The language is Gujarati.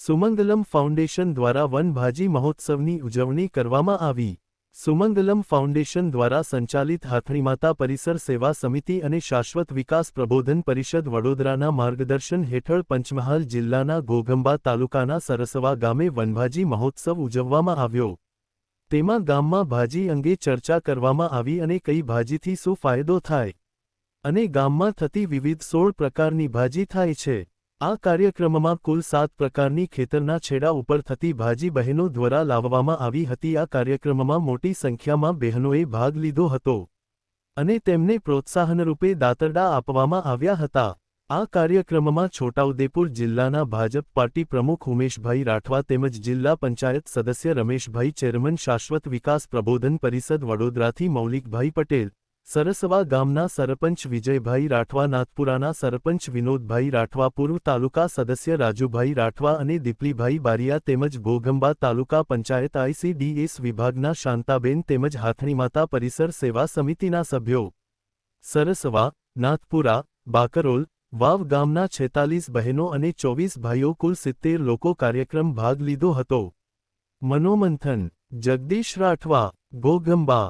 સુમંગલમ ફાઉન્ડેશન દ્વારા વનભાજી મહોત્સવની ઉજવણી કરવામાં આવી. સુમંગલમ ફાઉન્ડેશન દ્વારા સંચાલિત હાથણીમાતા પરિસર સેવા સમિતિ અને શાશ્વત વિકાસ પ્રબોધન પરિષદ વડોદરાના માર્ગદર્શન હેઠળ પંચમહાલ જિલ્લાના ઘોઘંબા તાલુકાના સરસવા ગામે વનભાજી મહોત્સવ ઉજવવામાં આવ્યો. તેમાં ગામમાં ભાજી અંગે ચર્ચા કરવામાં આવી અને કઈ ભાજીથી શું ફાયદો થાય? અને ગામમાં થતી વિવિધ સોળ પ્રકારની ભાજી થાય છે. આ કાર્યક્રમમાં કુલ સાત પ્રકારની ખેતરના છેડા ઉપર થતી ભાજી બહેનો દ્વારા લાવવામાં આવી હતી. આ કાર્યક્રમમાં મોટી સંખ્યામાં બહેનોએ ભાગ લીધો હતો અને તેમને પ્રોત્સાહનરૂપે દાતરડા આપવામાં આવ્યા હતા. આ કાર્યક્રમમાં છોટાઉદેપુર જિલ્લાના ભાજપ પાર્ટી પ્રમુખ ઉમેશભાઈ રાઠવા તેમજ જિલ્લા પંચાયત સદસ્ય રમેશભાઈ ચેરમન, શાશ્વત વિકાસ પ્રબોધન પરિષદ વડોદરાથી મૌલિકભાઈ પટેલ સરસવા ગામના સરપંચ વિજયભાઈ રાઠવા, નાથપુરાના સરપંચ વિનોદભાઈ રાઠવા, પૂર્વ તાલુકા સદસ્ય રાજુભાઈ રાઠવા અને દીપલીભાઈ બારિયા તેમજ ભોગંબા તાલુકા પંચાયત આઈસીડીએસ વિભાગના શાંતાબેન તેમજ હાથણીમાતા પરિસર સેવા સમિતિના સભ્યો. સરસવા, નાથપુરા, બાકરોલ, વાવ ગામના છેતાલીસ બહેનો અને ચોવીસ ભાઈઓ કુલ સિત્તેર લોકો કાર્યક્રમ ભાગ લીધો હતો. મનોમંથન, જગદીશ રાઠવા ઘોઘંબા